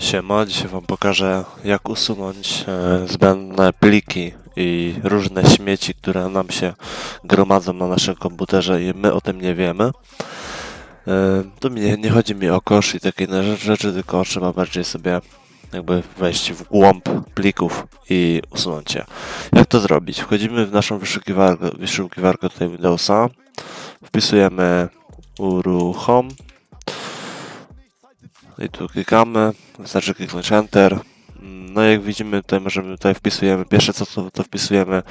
Siema, dzisiaj wam pokażę jak usunąć e, zbędne pliki i różne śmieci, które nam się gromadzą na naszym komputerze i my o tym nie wiemy. E, tu nie, nie chodzi mi o kosz i takie rzeczy, tylko trzeba bardziej sobie jakby wejść w głąb plików i usunąć je. Jak to zrobić? Wchodzimy w naszą wyszukiwarkę, wyszukiwarkę tutaj Windowsa, wpisujemy uruchom i tu klikamy, wystarczy kliknąć Enter. No jak widzimy tutaj możemy, tutaj wpisujemy, pierwsze co to, to wpisujemy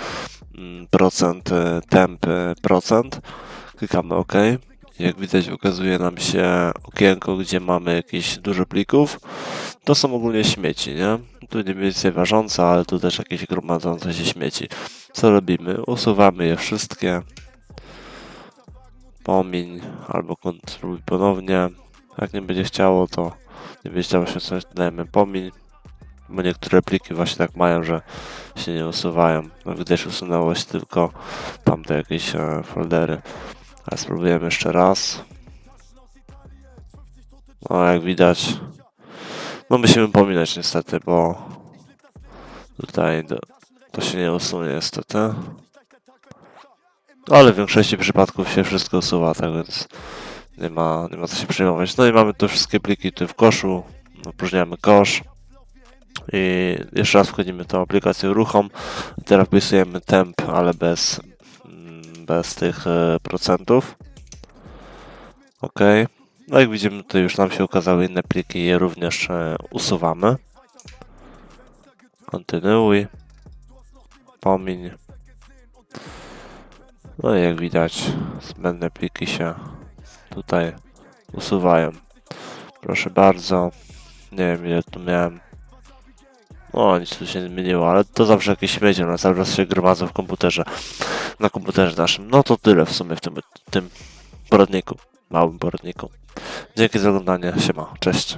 mm, procent, e, temp, e, procent. Klikamy OK. Jak widać ukazuje nam się okienko, gdzie mamy jakieś dużo plików. To są ogólnie śmieci, nie? Tu nie więcej ważące, ale tu też jakieś gromadzące się śmieci. Co robimy? Usuwamy je wszystkie. Pomiń albo kontroluj ponownie. Jak nie będzie chciało, to nie chciało się coś, dajemy pomiń. Bo niektóre pliki właśnie tak mają, że się nie usuwają. No widać usunęło się tylko tamte jakieś e, foldery. Ale spróbujemy jeszcze raz. No jak widać. No musimy pominąć niestety, bo tutaj do, to się nie usunie niestety. Ale w większości przypadków się wszystko usuwa, tak więc nie ma, nie ma co się przejmować. No i mamy tu wszystkie pliki tu w koszu. Opróżniamy kosz. I jeszcze raz wchodzimy tą aplikację uruchom. Teraz wpisujemy temp, ale bez, mm, bez tych e, procentów. OK. No jak widzimy, tutaj już nam się ukazały inne pliki je również e, usuwamy. Kontynuuj. Pomiń. No i jak widać, zbędne pliki się tutaj usuwają. Proszę bardzo. Nie wiem ile tu miałem. O, nic tu się nie zmieniło, ale to zawsze jakieś śmieci, one cały czas się gromadzą w komputerze. Na komputerze naszym. No to tyle w sumie w tym, tym poradniku. Małym poradniku. Dzięki za oglądanie. Siema. Cześć.